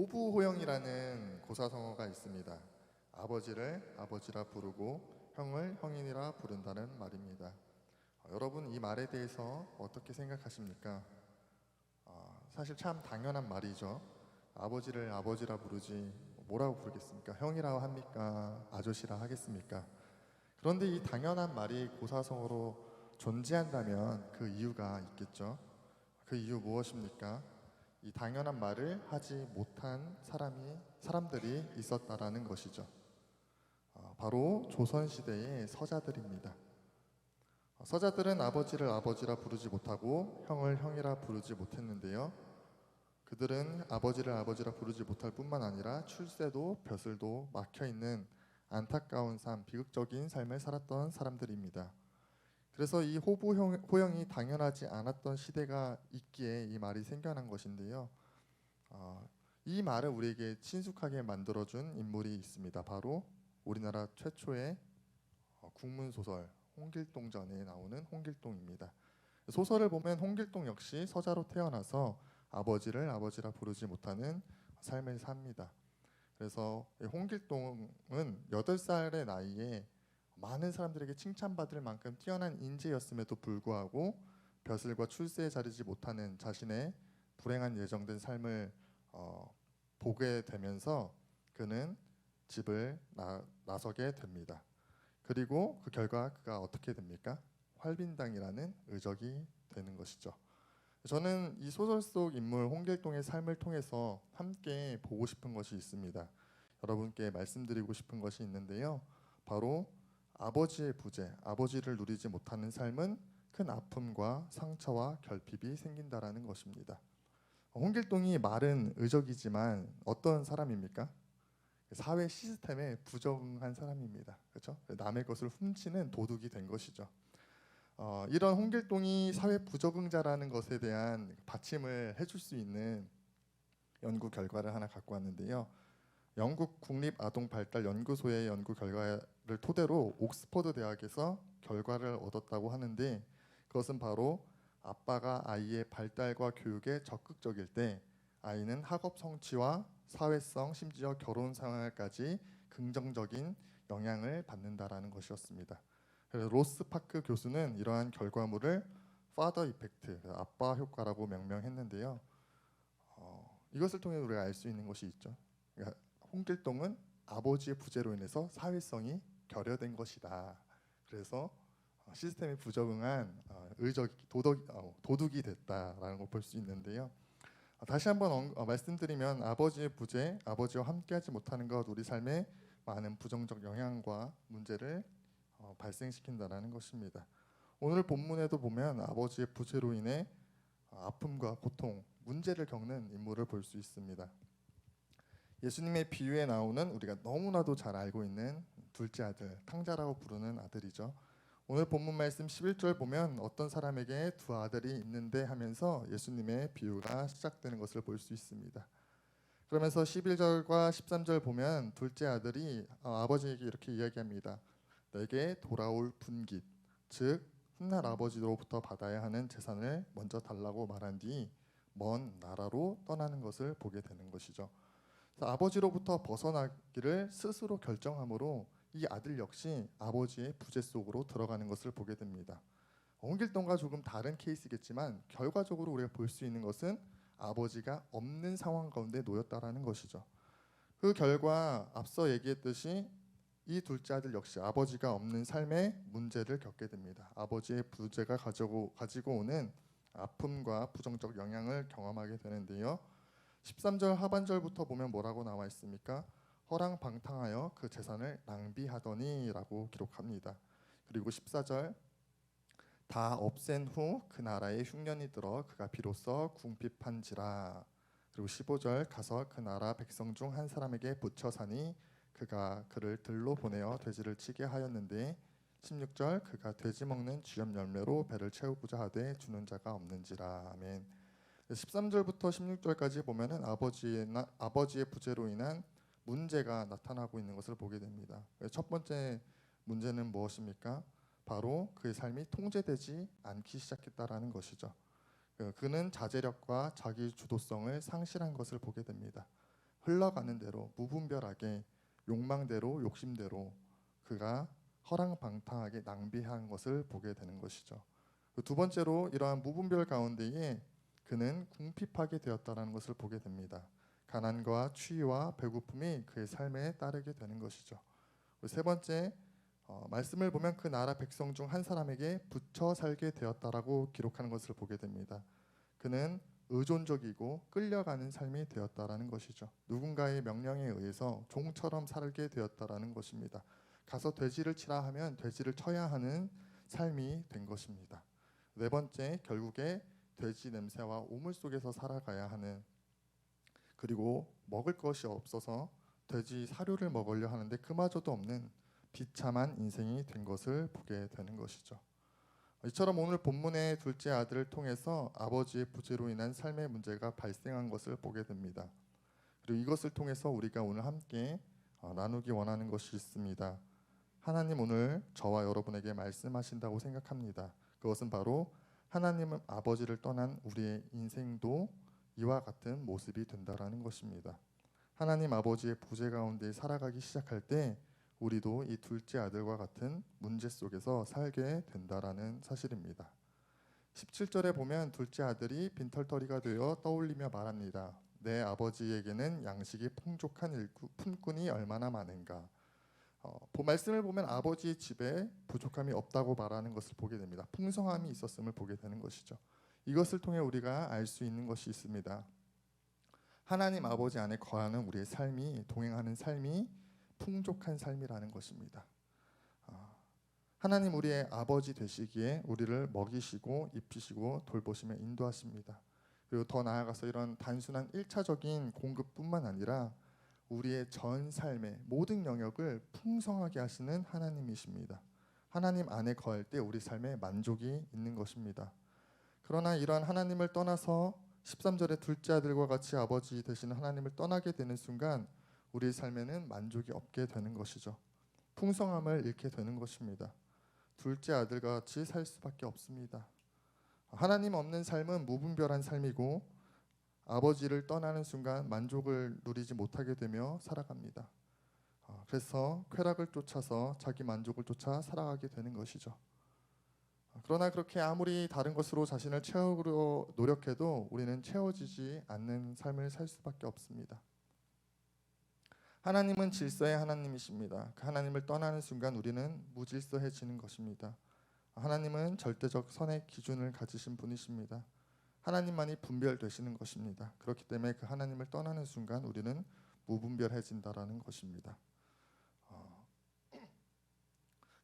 호부호영이라는 고사성어가 있습니다. 아버지를 아버지라 부르고 형을 형이라 부른다는 말입니다. 어, 여러분 이 말에 대해서 어떻게 생각하십니까? 어, 사실 참 당연한 말이죠. 아버지를 아버지라 부르지 뭐라고 부르겠습니까? 형이라고 합니까? 아저씨라 하겠습니까? 그런데 이 당연한 말이 고사성어로 존재한다면 그 이유가 있겠죠. 그 이유 무엇입니까? 이 당연한 말을 하지 못한 사람이 사람들이 있었다라는 것이죠. 어, 바로 조선 시대의 서자들입니다. 어, 서자들은 아버지를 아버지라 부르지 못하고 형을 형이라 부르지 못했는데요. 그들은 아버지를 아버지라 부르지 못할 뿐만 아니라 출세도 벼슬도 막혀 있는 안타까운 삶, 비극적인 삶을 살았던 사람들입니다. 그래서 이 호부 형- 호영이 당연하지 않았던 시대가 있기에 이 말이 생겨난 것인데요. 어, 이 말을 우리에게 친숙하게 만들어준 인물이 있습니다. 바로 우리나라 최초의 어, 국문 소설 홍길동전에 나오는 홍길동입니다. 소설을 보면 홍길동 역시 서자로 태어나서 아버지를 아버지라 부르지 못하는 삶을 삽니다. 그래서 이 홍길동은 8살의 나이에 많은 사람들에게 칭찬받을 만큼 뛰어난 인재였음에도 불구하고 벼슬과 출세에 자리지 못하는 자신의 불행한 예정된 삶을 어, 보게 되면서 그는 집을 나, 나서게 됩니다. 그리고 그 결과 그가 어떻게 됩니까? 활빈당이라는 의적이 되는 것이죠. 저는 이 소설 속 인물 홍길동의 삶을 통해서 함께 보고 싶은 것이 있습니다. 여러분께 말씀드리고 싶은 것이 있는데요. 바로 아버지의 부재, 아버지를 누리지 못하는 삶은 큰 아픔과 상처와 결핍이 생긴다라는 것입니다. 홍길동이 말은 의적이지만 어떤 사람입니까? 사회 시스템에 부정한 사람입니다. 그렇죠? 남의 것을 훔치는 도둑이 된 것이죠. 어, 이런 홍길동이 사회 부적응자라는 것에 대한 받침을 해줄 수 있는 연구 결과를 하나 갖고 왔는데요. 영국 국립 아동 발달 연구소의 연구 결과를 토대로 옥스퍼드 대학에서 결과를 얻었다고 하는데 그것은 바로 아빠가 아이의 발달과 교육에 적극적일 때 아이는 학업 성취와 사회성 심지어 결혼 상황까지 긍정적인 영향을 받는다라는 것이었습니다. 그래서 로스 파크 교수는 이러한 결과물을 파더 이펙트, 아빠 효과라고 명명했는데요. 어, 이것을 통해 우리가 알 수 있는 것이 있죠. 그러니까 홍길동은 아버지의 부재로 인해서 사회성이 결여된 것이다. 그래서 어, 시스템에 부적응한 어, 의적 도덕 어, 도둑이 됐다라는 걸 볼 수 있는데요. 어, 다시 한번 말씀드리면 아버지의 부재, 아버지와 함께하지 못하는 것 우리 삶에 많은 부정적 영향과 문제를 어, 발생시킨다라는 것입니다. 오늘 본문에도 보면 아버지의 부재로 인해 어, 아픔과 고통, 문제를 겪는 인물을 볼 수 있습니다. 예수님의 비유에 나오는 우리가 너무나도 잘 알고 있는 둘째 아들, 탕자라고 부르는 아들이죠. 오늘 본문 말씀 11절 보면 어떤 사람에게 두 아들이 있는데 하면서 예수님의 비유가 시작되는 것을 볼 수 있습니다. 그러면서 11절과 13절 보면 둘째 아들이 어, 아버지에게 이렇게 이야기합니다. 내게 돌아올 분깃, 즉 훗날 아버지로부터 받아야 하는 재산을 먼저 달라고 말한 뒤 먼 나라로 떠나는 것을 보게 되는 것이죠. 아버지로부터 벗어나기를 스스로 결정함으로 이 아들 역시 아버지의 부재 속으로 들어가는 것을 보게 됩니다. 홍길동과 조금 다른 케이스겠지만 결과적으로 우리가 볼 수 있는 것은 아버지가 없는 상황 가운데 놓였다라는 것이죠. 그 결과 앞서 얘기했듯이 이 둘째 아들 역시 아버지가 없는 삶에 문제를 겪게 됩니다. 아버지의 부재가 가지고 가지고 오는 아픔과 부정적 영향을 경험하게 되는데요. 13절 하반절부터 보면 뭐라고 나와 있습니까? 허랑 방탕하여 그 재산을 낭비하더니라고 기록합니다. 그리고 14절 다 없앤 후 그 나라에 흉년이 들어 그가 비로소 궁핍한지라 그리고 15절 가서 그 나라 백성 중 한 사람에게 붙여 사니 그가 그를 들로 보내어 돼지를 치게 하였는데 16절 그가 돼지 먹는 쥐염 열매로 배를 채우고자 하되 주는 자가 없는지라 아멘 13절부터 16절까지 보면은 아버지의 나, 아버지의 부재로 인한 문제가 나타나고 있는 것을 보게 됩니다. 첫 번째 문제는 무엇입니까? 바로 그의 삶이 통제되지 않기 시작했다라는 것이죠. 그- 그는 자제력과 자기 주도성을 상실한 것을 보게 됩니다. 흘러가는 대로 무분별하게 욕망대로 욕심대로 그가 허랑방탕하게 낭비한 것을 보게 되는 것이죠. 그두 번째로 이러한 무분별 가운데에 그는 궁핍하게 되었다라는 것을 보게 됩니다. 가난과 추위와 배고픔이 그의 삶에 따르게 되는 것이죠. 세 번째 어, 말씀을 보면 그 나라 백성 중 한 사람에게 붙여 살게 되었다라고 기록하는 것을 보게 됩니다. 그는 의존적이고 끌려가는 삶이 되었다라는 것이죠. 누군가의 명령에 의해서 종처럼 살게 되었다라는 것입니다. 가서 돼지를 치라 하면 돼지를 쳐야 하는 삶이 된 것입니다. 네 번째 결국에 돼지 냄새와 오물 속에서 살아가야 하는 그리고 먹을 것이 없어서 돼지 사료를 먹으려 하는데 그마저도 없는 비참한 인생이 된 것을 보게 되는 것이죠. 이처럼 오늘 본문의 둘째 아들을 통해서 아버지의 부재로 인한 삶의 문제가 발생한 것을 보게 됩니다. 그리고 이것을 통해서 우리가 오늘 함께 어, 나누기 원하는 것이 있습니다. 하나님 오늘 저와 여러분에게 말씀하신다고 생각합니다. 그것은 바로 하나님은 아버지를 떠난 우리의 인생도 이와 같은 모습이 된다라는 것입니다. 하나님 아버지의 부재 가운데 살아가기 시작할 때 우리도 이 둘째 아들과 같은 문제 속에서 살게 된다라는 사실입니다. 17절에 보면 둘째 아들이 빈털터리가 되어 떠올리며 말합니다. 내 아버지에게는 양식이 풍족한 일구, 품꾼이 얼마나 많은가. 어, 보- 말씀을 보면 아버지의 집에 부족함이 없다고 말하는 것을 보게 됩니다. 풍성함이 있었음을 보게 되는 것이죠. 이것을 통해 우리가 알 수 있는 것이 있습니다. 하나님 아버지 안에 거하는 우리의 삶이 동행하는 삶이 풍족한 삶이라는 것입니다. 아, 하나님 우리의 아버지 되시기에 우리를 먹이시고 입히시고 돌보시며 인도하십니다. 그리고 더 나아가서 이런 단순한 일차적인 공급뿐만 아니라 우리의 전 삶의 모든 영역을 풍성하게 하시는 하나님이십니다. 하나님 안에 거할 때 우리 삶에 만족이 있는 것입니다. 그러나 이러한 하나님을 떠나서 13절의 둘째 아들과 같이 아버지 되시는 하나님을 떠나게 되는 순간 우리 삶에는 만족이 없게 되는 것이죠. 풍성함을 잃게 되는 것입니다. 둘째 아들과 같이 살 수밖에 없습니다. 하나님 없는 삶은 무분별한 삶이고 아버지를 떠나는 순간 만족을 누리지 못하게 되며 살아갑니다. 아, 그래서 쾌락을 쫓아서 자기 만족을 쫓아 살아가게 되는 것이죠. 아, 그러나 그렇게 아무리 다른 것으로 자신을 채우려 노력해도 우리는 채워지지 않는 삶을 살 수밖에 없습니다. 하나님은 질서의 하나님이십니다. 그 하나님을 떠나는 순간 우리는 무질서해지는 것입니다. 하나님은 절대적 선의 기준을 가지신 분이십니다. 하나님만이 분별되시는 것입니다. 그렇기 때문에 그 하나님을 떠나는 순간 우리는 무분별해진다라는 것입니다. 어,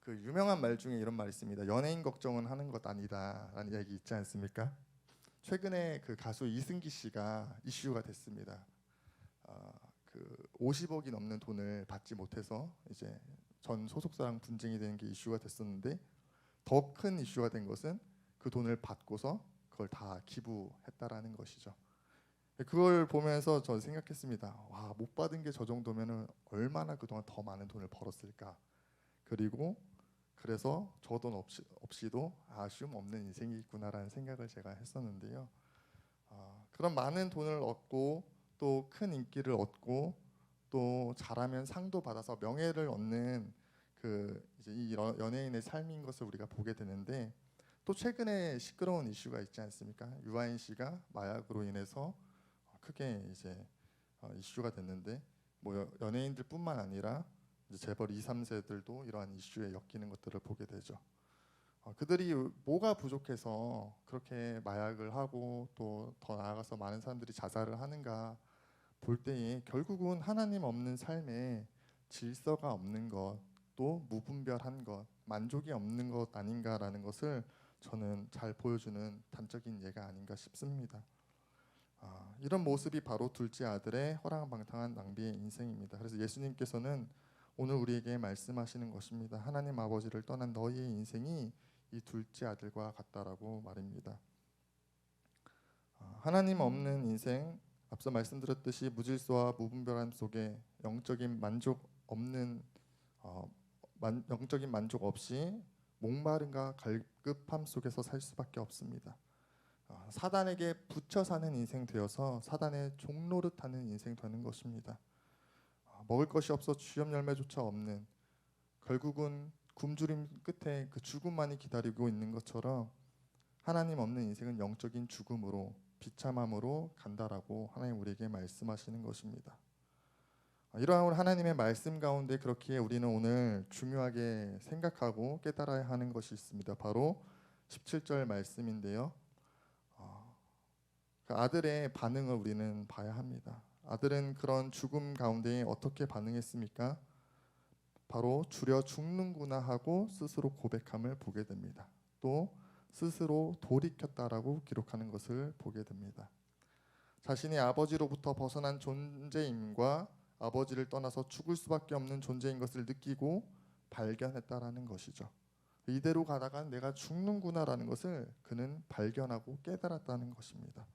그 유명한 말 중에 이런 말이 있습니다. 연예인 걱정은 하는 것 아니다라는 얘기 있지 않습니까? 최근에 그 가수 이승기 씨가 이슈가 됐습니다. 어, 그 50억이 넘는 돈을 받지 못해서 이제 전 소속사랑 분쟁이 되는 게 이슈가 됐었는데 더 큰 이슈가 된 것은 그 돈을 받고서 그걸 다 기부했다라는 것이죠. 그걸 보면서 저 생각했습니다. 와, 못 받은 게 저 정도면은 얼마나 그동안 더 많은 돈을 벌었을까. 그리고 그래서 저 돈 없이, 없이도 아쉬움 없는 인생이 있구나라는 생각을 제가 했었는데요. 아, 그런 많은 돈을 얻고 또 큰 인기를 얻고 또 잘하면 상도 받아서 명예를 얻는 그 이제 이 연- 연예인의 삶인 것을 우리가 보게 되는데 또 최근에 시끄러운 이슈가 있지 않습니까? 유아인 씨가 마약으로 인해서 크게 이제 어, 이슈가 됐는데 뭐 여- 연예인들뿐만 아니라 재벌 2, 3세들도 이러한 이슈에 엮이는 것들을 보게 되죠. 어, 그들이 뭐가 부족해서 그렇게 마약을 하고 또 더 나아가서 많은 사람들이 자살을 하는가 볼 때에 결국은 하나님 없는 삶에 질서가 없는 것, 또 무분별한 것, 만족이 없는 것 아닌가라는 것을 저는 잘 보여주는 단적인 예가 아닌가 싶습니다. 아, 이런 모습이 바로 둘째 아들의 허랑방탕한 낭비의 인생입니다. 그래서 예수님께서는 오늘 우리에게 말씀하시는 것입니다. 하나님 아버지를 떠난 너희의 인생이 이 둘째 아들과 같다라고 말입니다. 아, 하나님 없는 인생, 앞서 말씀드렸듯이 무질서와 무분별함 속에 영적인 만족 없는 어, 만, 영적인 만족 없이 목마름과 갈급함 속에서 살 수밖에 없습니다. 어, 사단에게 붙여 사는 인생 되어서 사단의 타는 인생 되는 것입니다. 어, 먹을 것이 없어 주염 열매조차 없는 결국은 굶주림 끝에 그 죽음만이 기다리고 있는 것처럼 하나님 없는 인생은 영적인 죽음으로 비참함으로 간다라고 하나님 우리에게 말씀하시는 것입니다. 아, 이러한 하나님의 말씀 가운데 그렇게 우리는 오늘 중요하게 생각하고 깨달아야 하는 것이 있습니다. 바로 17절 말씀인데요. 어, 그 아들의 반응을 우리는 봐야 합니다. 아들은 그런 죽음 가운데 어떻게 반응했습니까? 바로 줄여 죽는구나 하고 스스로 고백함을 보게 됩니다. 또 스스로 돌이켰다라고 기록하는 것을 보게 됩니다. 자신이 아버지로부터 벗어난 존재임과 아버지를 떠나서 죽을 수밖에 없는 존재인 것을 느끼고 발견했다라는 것이죠. 이대로 가다가 내가 죽는구나라는 것을 그는 발견하고 깨달았다는 것입니다.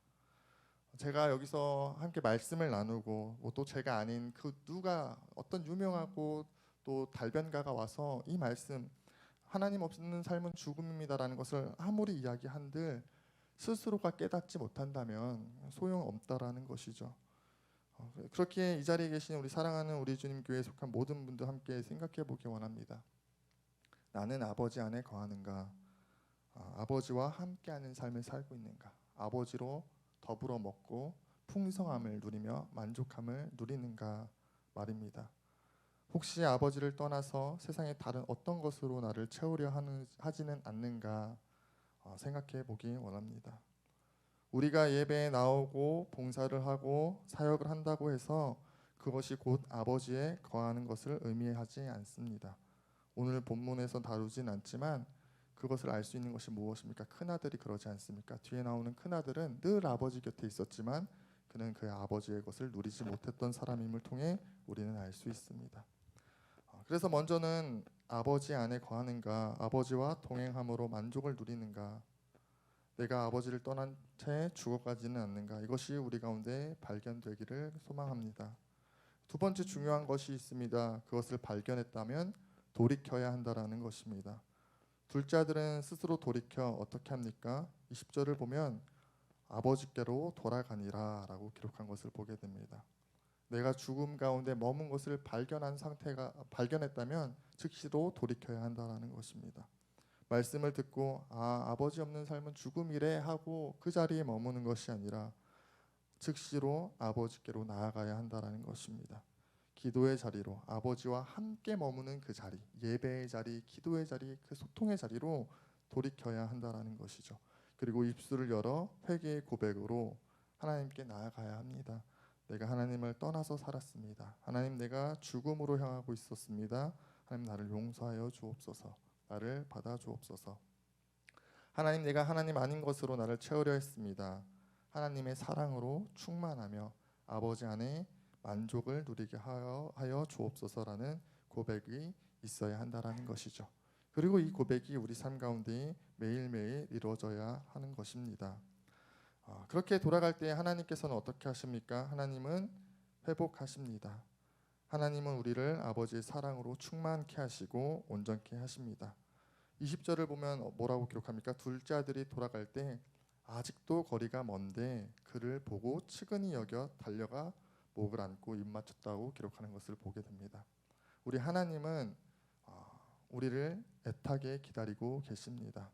제가 여기서 함께 말씀을 나누고 뭐 또 제가 아닌 그 누가 어떤 유명하고 또 달변가가 와서 이 말씀 하나님 없는 삶은 죽음입니다라는 것을 아무리 이야기한들 스스로가 깨닫지 못한다면 소용 없다라는 것이죠. 어, 그렇게 이 자리에 계신 우리 사랑하는 우리 주님 교회에 속한 모든 분들 함께 생각해 보기 원합니다. 나는 아버지 안에 거하는가? 아, 아버지와 함께하는 삶을 살고 있는가? 아버지로 더불어 먹고 풍성함을 누리며 만족함을 누리는가 말입니다. 혹시 아버지를 떠나서 세상의 다른 어떤 것으로 나를 채우려 하는 하지는 않는가 어, 생각해 보기 원합니다. 우리가 예배에 나오고 봉사를 하고 사역을 한다고 해서 그것이 곧 아버지에 거하는 것을 의미하지 않습니다. 오늘 본문에서 다루진 않지만 그것을 알 수 있는 것이 무엇입니까? 큰 아들이 그러지 않습니까? 뒤에 나오는 큰 아들은 늘 아버지 곁에 있었지만 그는 그 아버지의 것을 누리지 못했던 사람임을 통해 우리는 알 수 있습니다. 어, 그래서 먼저는 아버지 안에 거하는가, 아버지와 동행함으로 만족을 누리는가, 내가 아버지를 떠난 채 죽어가지는 않는가, 이것이 우리 가운데 발견되기를 소망합니다. 두 번째 중요한 것이 있습니다. 그것을 발견했다면 돌이켜야 한다라는 것입니다. 둘째 아들은 스스로 돌이켜 어떻게 합니까? 20절을 보면 아버지께로 돌아가니라라고 기록한 것을 보게 됩니다. 내가 죽음 가운데 머문 것을 발견한 상태가 발견했다면 즉시로 돌이켜야 한다라는 것입니다. 말씀을 듣고 아 아버지 없는 삶은 죽음이래 하고 그 자리에 머무는 것이 아니라 즉시로 아버지께로 나아가야 한다라는 것입니다. 기도의 자리로 아버지와 함께 머무는 그 자리, 예배의 자리, 기도의 자리, 그 소통의 자리로 돌이켜야 한다라는 것이죠. 그리고 입술을 열어 회개의 고백으로 하나님께 나아가야 합니다. 내가 하나님을 떠나서 살았습니다. 하나님 내가 죽음으로 향하고 있었습니다. 하나님 나를 용서하여 주옵소서. 나를 받아 주옵소서. 하나님 내가 하나님 아닌 것으로 나를 채우려 했습니다. 하나님의 사랑으로 충만하며 아버지 안에 만족을 누리게 하여, 하여 주옵소서라는 고백이 있어야 한다라는 것이죠. 그리고 이 고백이 우리 삶 가운데 매일매일 이루어져야 하는 것입니다. 아, 그렇게 돌아갈 때 하나님께서는 어떻게 하십니까? 하나님은 회복하십니다. 하나님은 우리를 아버지의 사랑으로 충만케 하시고 온전케 하십니다. 20절을 보면 뭐라고 기록합니까? 둘째 아들이 돌아갈 때 아직도 거리가 먼데 그를 보고 측은히 여겨 달려가 목을 안고 입 맞췄다고 기록하는 것을 보게 됩니다. 우리 하나님은 아, 우리를 애타게 기다리고 계십니다.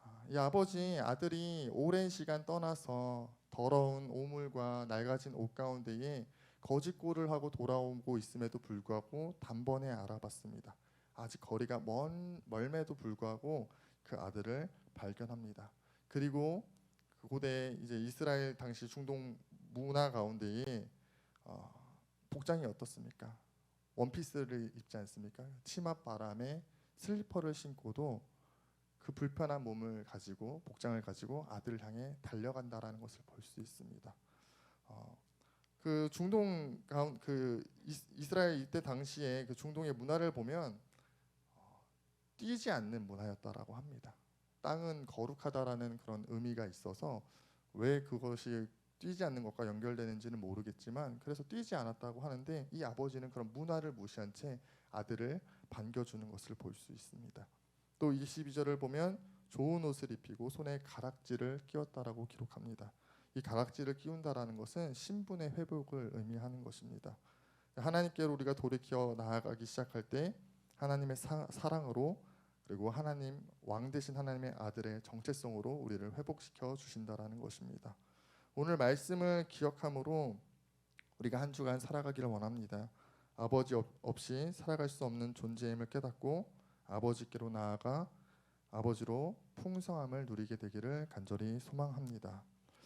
아, 이 아버지 아들이 오랜 시간 떠나서 더러운 오물과 낡아진 옷 가운데에 거짓골을 하고 돌아오고 있음에도 불구하고 단번에 알아봤습니다. 아직 거리가 먼 멀매도 불구하고 그 아들을 발견합니다. 그리고 그 고대 이제 이스라엘 당시 중동 문화 가운데에 어, 복장이 어떻습니까? 원피스를 입지 않습니까? 치마 바람에 슬리퍼를 신고도 그 불편한 몸을 가지고 복장을 가지고 아들을 향해 달려간다라는 것을 볼 수 있습니다. 어, 그 중동 가운 그 이스- 이스라엘 이때 당시에 그 중동의 문화를 보면 어, 뛰지 않는 문화였다라고 합니다. 땅은 거룩하다라는 그런 의미가 있어서 왜 그것이 뛰지 않는 것과 연결되는지는 모르겠지만 그래서 뛰지 않았다고 하는데 이 아버지는 그런 문화를 무시한 채 아들을 반겨주는 것을 볼 수 있습니다. 또 22절을 보면 좋은 옷을 입히고 손에 가락지를 끼웠다라고 기록합니다. 이 가락지를 끼운다라는 것은 신분의 회복을 의미하는 것입니다. 하나님께로 우리가 돌이켜 나아가기 시작할 때 하나님의 사, 사랑으로 그리고 하나님 왕 되신 하나님의 아들의 정체성으로 우리를 회복시켜 주신다라는 것입니다. 오늘 말씀을 기억함으로 우리가 한 주간 살아가기를 원합니다. 아버지 없- 없이 살아갈 수 없는 존재임을 깨닫고 아버지께로 나아가 아버지로 풍성함을 누리게 되기를 간절히 소망합니다.